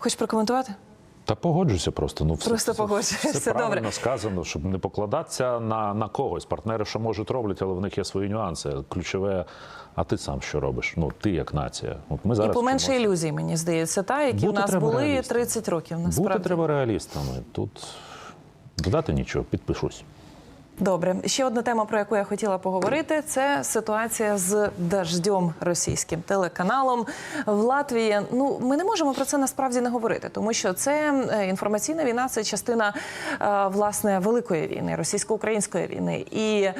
Хочеш прокоментувати? Та погоджуся просто. Ну, все, Просто все- погоджуєшся, Все добре. сказано, щоб не покладатися на, на когось. Партнери, що можуть роблять, але в них є свої нюанси. Ключове, а ти сам що робиш? Ну, ти як нація. От ми І зараз поменше вчимося. ілюзій, мені здається, та, які Бути в нас були реалістом. 30 років. Бути треба реалістами. Тут додати нічого, підпишусь. Добре, ще одна тема, про яку я хотіла поговорити, це ситуація з дождем російським телеканалом в Латвії. Ну, ми не можемо про це насправді не говорити, тому що це е, інформаційна війна, це частина е, власне великої війни, російсько-української війни, і е,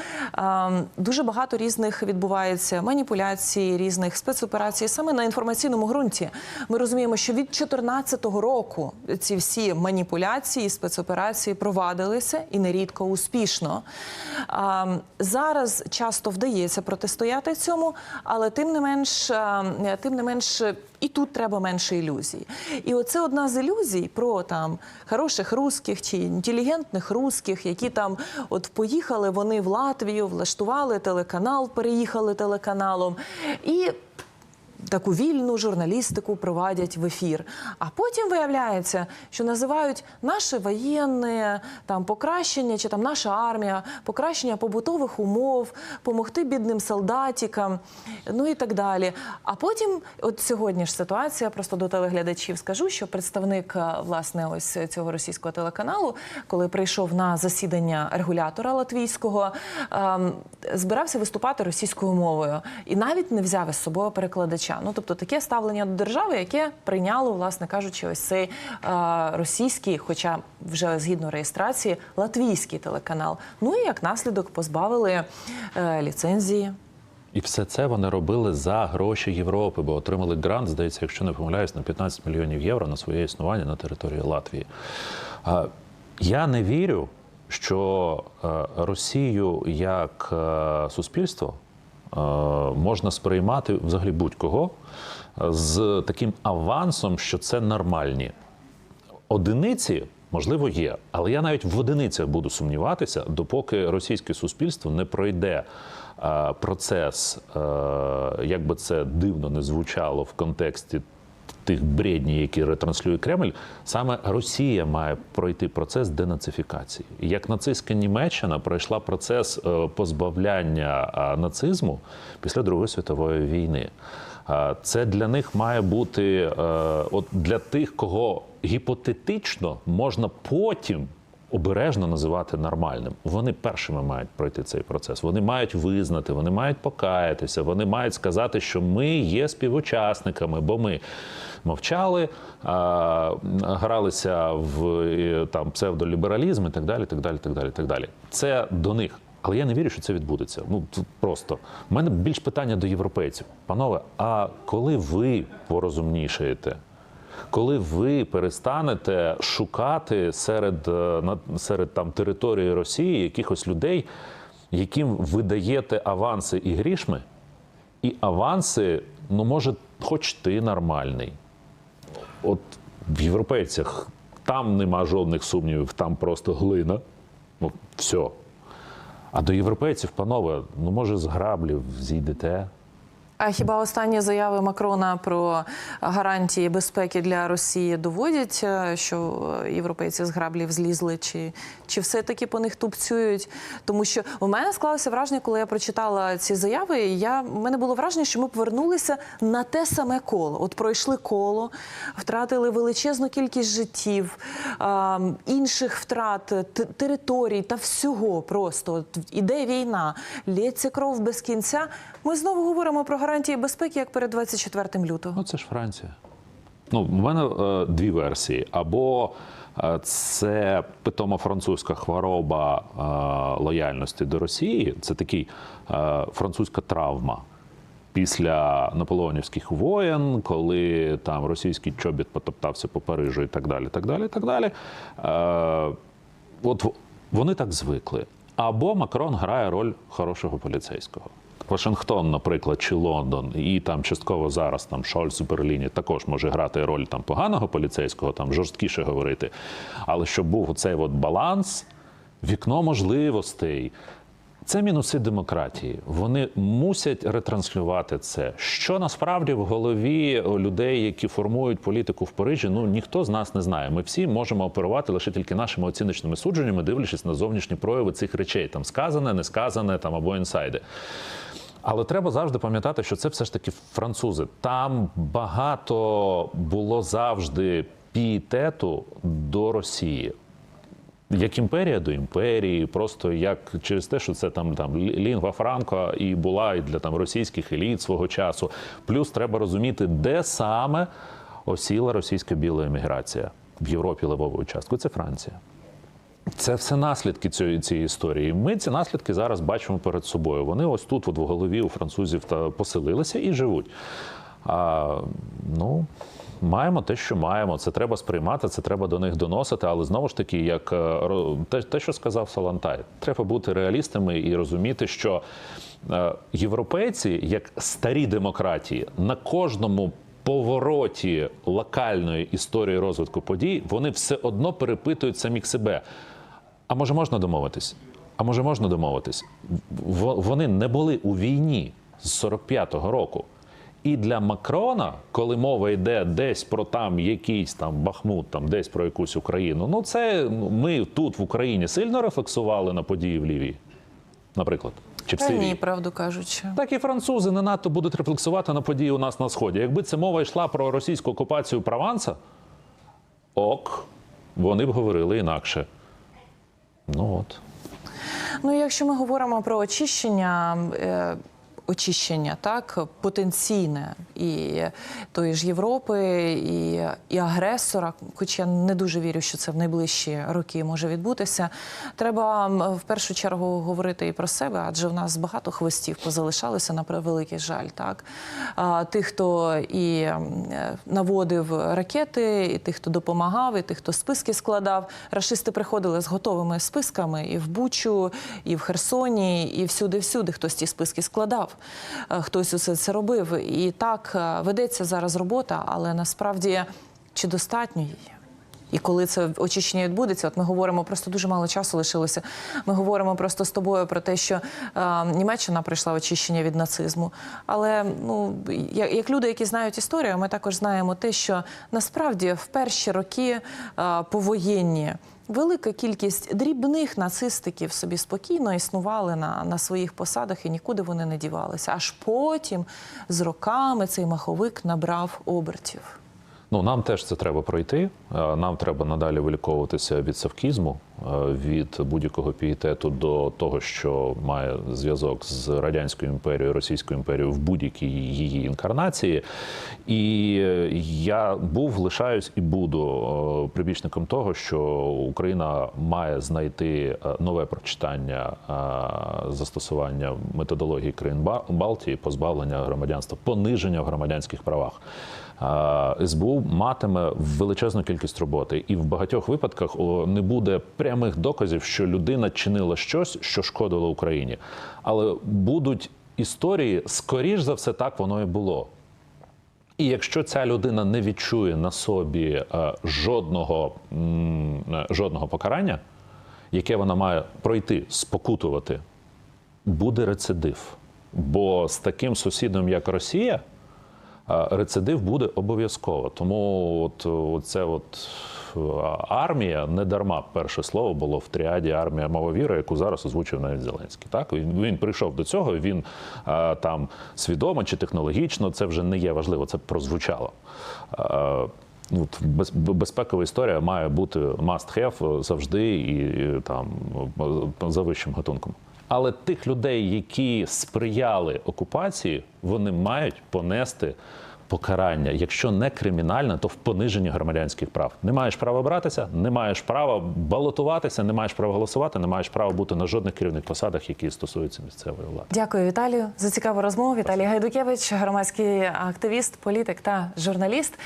дуже багато різних відбувається маніпуляцій, різних спецоперацій саме на інформаційному ґрунті. Ми розуміємо, що від 2014 року ці всі маніпуляції, спецоперації провадилися і нерідко успішно. Зараз часто вдається протистояти цьому, але тим не менш, тим не менш. І тут треба менше ілюзій. І оце одна з ілюзій про там хороших русських чи інтелігентних русських, які там от поїхали вони в Латвію, влаштували телеканал, переїхали телеканалом. І таку вільну журналістику проводять в ефір. А потім виявляється, що називають наше воєнне там покращення, чи там наша армія, покращення побутових умов, помогти бідним солдатикам, ну і так далі. А потім, от сьогодні ж ситуація, просто до телеглядачів скажу, що представник е, власне ось цього російського телеканалу, коли прийшов на засідання регулятора латвійського, ем, збирався виступати російською мовою і навіть не взяв із собою перекладача. Ну тобто таке ставлення до держави, яке прийняло, власне кажучи, ось цей е, російський, хоча вже згідно реєстрації, латвійський телеканал. Ну і як наслідок позбавили е, ліцензії. І все це вони робили за гроші Європи, бо отримали грант, здається, якщо не помиляюсь, на 15 мільйонів євро на своє існування на території Латвії. Я не вірю, що е, Росію як е, суспільство можна сприймати взагалі будь-кого е, з таким авансом, що це нормальні. Одиниці, можливо, є, але я навіть в одиницях буду сумніватися, допоки російське суспільство не пройде е, процес, е, як би це дивно не звучало в контексті тих бредній, які ретранслює Кремль, саме Росія має пройти процес денацифікації. Як нацистська Німеччина пройшла процес е, позбавляння е, нацизму після Другої світової війни. Е, Це для них має бути от для тих, кого гіпотетично можна потім обережно називати нормальним. Вони першими мають пройти цей процес. Вони мають визнати, вони мають покаятися, вони мають сказати, що ми є співучасниками, бо ми мовчали, а, гралися в е, там псевдолібералізм і так далі. Так далі, так далі, так далі. Це до них. Але я не вірю, що це відбудеться. Ну тут просто У мене більш питання до європейців. Панове, а коли ви порозумнішаєте? Коли ви перестанете шукати серед, е, серед там території Росії якихось людей, яким ви даєте аванси і грішми, і аванси, ну може, хоч ти нормальний. От в європейцях там нема жодних сумнівів, там просто глина. Ну, все. А до європейців, панове, ну може з граблів зійдете. А хіба останні заяви Макрона про гарантії безпеки для Росії доводять, е, що європейці з граблів злізли, чи, чи все-таки по них тупцюють? Тому що у мене склалося враження, коли я прочитала ці заяви. Я у мене було враження, що ми повернулися на те саме коло. От пройшли коло, втратили величезну кількість життів, інших втрат, територій та всього просто. Іде війна, лється кров без кінця. Ми знову говоримо про гарантії безпеки, як перед 24 лютого. Ну, це ж Франція. Ну, в мене е, дві версії. Або е, це питомо французька хвороба е, лояльності до Росії, це такий е, французька травма. Після наполеонівських воєн, коли там російський чобіт потоптався по Парижу і так далі. так далі, так далі. Е, от вони так звикли. Або Макрон грає роль хорошого поліцейського. Вашингтон, наприклад, чи Лондон, і там частково зараз там Шольц у Берліні також може грати роль там поганого поліцейського, там жорсткіше говорити. Але щоб був оцей от баланс, вікно можливостей. Це мінуси демократії. Вони мусять ретранслювати це. Що насправді в голові людей, які формують політику в Парижі, ну ніхто з нас не знає. Ми всі можемо оперувати лише тільки нашими оціночними судженнями, дивлячись на зовнішні прояви цих речей, там сказане, не сказане, там або інсайди. Але треба завжди пам'ятати, що це все ж таки французи. Там багато було завжди пієтету до Росії. Як імперія до імперії, просто як через те, що це там там лінгва франка і була і для там російських еліт свого часу. Плюс треба розуміти, де саме осіла російська біла еміграція в Європі левовою часткою. Це Франція. Це все наслідки цієї, цієї історії. Ми ці наслідки зараз бачимо перед собою. Вони ось тут, от в голові у французів, та поселилися і живуть. А, ну, маємо те, що маємо. Це треба сприймати, це треба до них доносити. Але знову ж таки, як е, те, те що сказав Салантай, треба бути реалістами і розуміти, що е, європейці, як старі демократії, на кожному повороті локальної історії розвитку подій, вони все одно перепитують самих себе. А може можна домовитись? А може можна домовитись? Вони не були у війні з 45-го року. І для Макрона, коли мова йде десь про там якийсь там Бахмут, там десь про якусь Україну, ну це ну, ми тут в Україні сильно рефлексували на події в Лівії, наприклад, чи в Та Сирії. ні, правду кажучи. Так і французи не надто будуть рефлексувати на події у нас на сході. Якби це мова йшла про російську окупацію Прованса, ок, вони б говорили інакше. Ну от. Ну, якщо ми говоримо про очищення. Очищення так потенційне і тої ж Європи, і, і агресора, хоч я не дуже вірю, що це в найближчі роки може відбутися. Треба в першу чергу говорити і про себе, адже в нас багато хвостів позалишалося на превеликий жаль. Так тих, хто і наводив ракети, і тих, хто допомагав, і тих, хто списки складав. Рашисти приходили з готовими списками і в Бучу, і в Херсоні, і всюди-всюди хтось ті списки складав. Е, Хтось усе це робив. І так е, ведеться зараз робота, але насправді чи достатньо її? І коли це очищення відбудеться, от ми говоримо просто дуже мало часу лишилося. Ми говоримо просто з тобою про те, що е, Німеччина пройшла очищення від нацизму. Але ну як, як люди, які знають історію, ми також знаємо те, що насправді в перші роки е, повоєнні. Велика кількість дрібних нацистиків собі спокійно існували на, на своїх посадах і нікуди вони не дівалися. Аж потім з роками цей маховик набрав обертів. Ну, нам теж це треба пройти. Е, Нам треба надалі виліковуватися від савкізму, від будь-якого пієтету до того, що має зв'язок з радянською імперією, Російською імперією в будь-якій її інкарнації. І е, я був, лишаюсь і буду е, прибічником того, що Україна має знайти е, нове прочитання е, застосування методології країн Ба- Балтії, позбавлення громадянства, пониження в громадянських правах. Е, СБУ матиме величезну кількість роботи, і в багатьох випадках не буде прямих доказів, що людина чинила щось, що шкодило Україні. Але будуть історії, скоріш за все, так воно і було. І якщо ця людина не відчує на собі е, жодного, е, жодного покарання, яке вона має пройти, спокутувати, буде рецидив. Бо з таким сусідом, як Росія, е, рецидив буде обов'язково. Тому от, це от армія не дарма перше слово було в тріаді армія мововіра, яку зараз озвучив навіть Зеленський. Так він, він прийшов до цього. Він е, там свідомо чи технологічно, це вже не є важливо. Це прозвучало. Е, От без- безпекова історія має бути must have завжди і там за вищим гатунком. Але тих людей, які сприяли окупації, вони мають понести покарання, якщо не кримінальне, то в пониженні громадянських прав. Не маєш права братися, не маєш права балотуватися, не маєш права голосувати, не маєш права бути на жодних керівних посадах, які стосуються місцевої влади. Дякую, Віталію, за цікаву розмову. Віталій Гайдукевич, громадський активіст, політик та журналіст.